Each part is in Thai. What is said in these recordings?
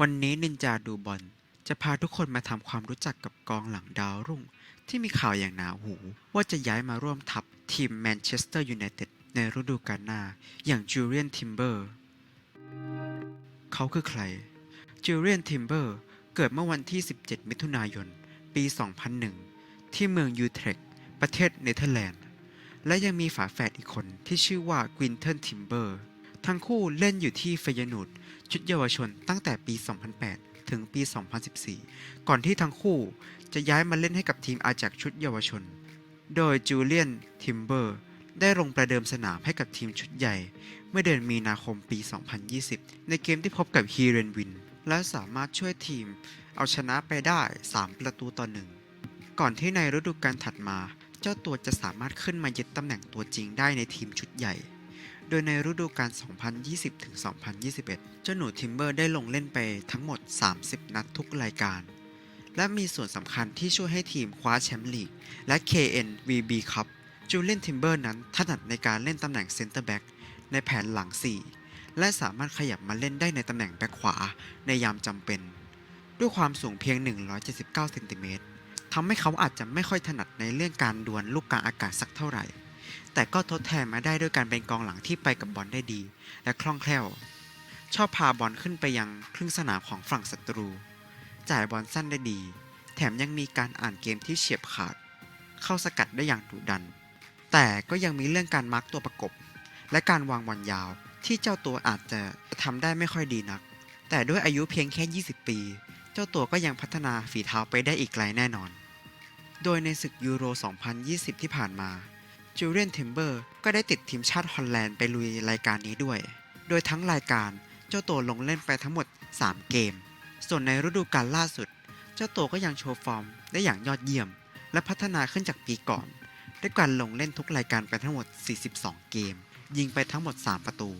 วันนี้นินจาดูบอลจะพาทุกคนมาทำความรู้จักกับกองหลังดาวรุ่ง ที่มีข่าวอย่างหนาหู ว่าจะย้ายมาร่วมทัพทีมแมนเชสเตอร์ยูไนเต็ดในฤดูกาลหน้า อย่างจูเลียนทิมเบอร์เขาคือใครจูเลียนทิมเบอร์เกิดเมื่อวันที่ 17 มิถุนายน ปี 2001 ที่เมืองยูเทรกประเทศเนเธอร์แลนด์ และยังมีฝาแฝดอีกคนที่ชื่อว่ากวินเทนทิมเบอร์ ทั้งคู่เล่นอยู่ที่เฟยนูดชุดเยาวชนตั้งแต่ปี 2008 ถึงปี 2014 ก่อนที่ทั้งคู่จะย้ายมาเล่นให้กับทีมอาจากชุดเยาวชน โดยจูเลียน ทิมเบอร์ ได้ลงประเดิมสนามให้กับทีมชุดใหญ่ เมื่อเดือนมีนาคมปี 2020 ในเกมที่พบกับฮีเรนวิน และสามารถช่วยทีมเอาชนะไปได้ 3 ประตูต่อหนึ่ง ก่อนที่ในฤดูกาลถัดมา เจ้าตัวจะสามารถขึ้นมายึดตำแหน่งตัวจริงได้ในทีมชุดใหญ่ โดยในฤดูกาล 2020-2021 เจ้าหนูทิมเบอร์ได้ลงเล่นไปทั้งหมด 30 นัดทุกรายการ และมีส่วนสำคัญที่ช่วยให้ทีมคว้าแชมป์ลีก และ KNVB ครับจูเลียนทิมเบอร์นั้นถนัดในการเล่นตำแหน่งเซนเตอร์แบ็กในแผนหลัง 4 และสามารถขยับมาเล่นได้ในตำแหน่งแบ็กขวาในยามจำเป็น ด้วยความสูงเพียง 179เซนติเมตรทำให้เขาอาจจะไม่ค่อยถนัดในเรื่องการดวลลูกกลางอากาศสักเท่าไหร่ แต่ก็ทดแทนมาได้ด้วยการเป็นกองหลังที่ไปกับบอลได้ดี และคล่องแคล่ว ชอบพาบอลขึ้นไปยังครึ่งสนามของฝั่งศัตรู จ่ายบอลสั้นได้ดี แถมยังมีการอ่านเกมที่เฉียบขาด เข้าสกัดได้อย่างดุดัน แต่ก็ยังมีเรื่องการมาร์กตัวประกบ และการวางบอลยาวที่เจ้าตัวอาจจะทำได้ไม่ค่อยดีนัก แต่ด้วยอายุเพียงแค่ 20 ปี เจ้าตัวก็ยังพัฒนาฝีเท้าไปได้อีกไกลแน่นอน โดยในศึกยูโร 2020 ที่ผ่านมา จูเลียนทิมเบอร์ก็ได้ติดทีมชาติฮอลแลนด์ไปลุยรายการนี้ด้วย โดยทั้งรายการเจ้าตัวลงเล่นไปทั้งหมด 3 เกม ส่วนในฤดูกาลล่าสุด เจ้าตัวก็ยังโชว์ฟอร์มได้อย่างยอดเยี่ยม และพัฒนาขึ้นจากปีก่อน ด้วยการลงเล่นทุกรายการไปทั้งหมด 42 เกม ยิงไปทั้งหมด 3 ประตู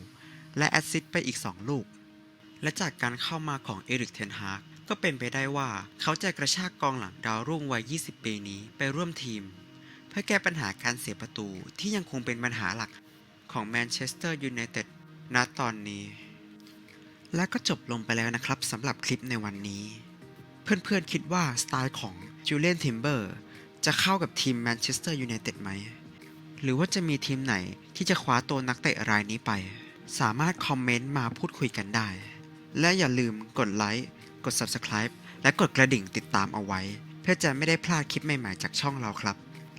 และแอสซิสต์ไปอีก 2 ลูก และจากการเข้ามาของเอริกเทนฮากก็เป็นไปได้ว่าเขาจะกระชากกองหลังดาวรุ่งวัย 20 ปีนี้ไปร่วมทีม พื่อแก้ปัญหาการเสียประตูที่ยังคงเป็นปัญหาหลักของแมนเชสเตอร์ยูไนเต็ดณตอนนี้ และก็จบลงไปแล้วนะครับสำหรับคลิปในวันนี้ เพื่อนๆคิดว่าสไตล์ของจูเลียนทิมเบอร์จะเข้ากับทีมแมนเชสเตอร์ยูไนเต็ดไหม หรือว่าจะมีทีมไหนที่จะคว้าตัวนักเตะรายนี้ไป สามารถคอมเมนต์มาพูดคุยกันได้ และอย่าลืมกดไลค์ กด Subscribe และกดกระดิ่งติดตามเอาไว้ เพื่อจะไม่ได้พลาดคลิปใหม่ๆจากช่องเราครับ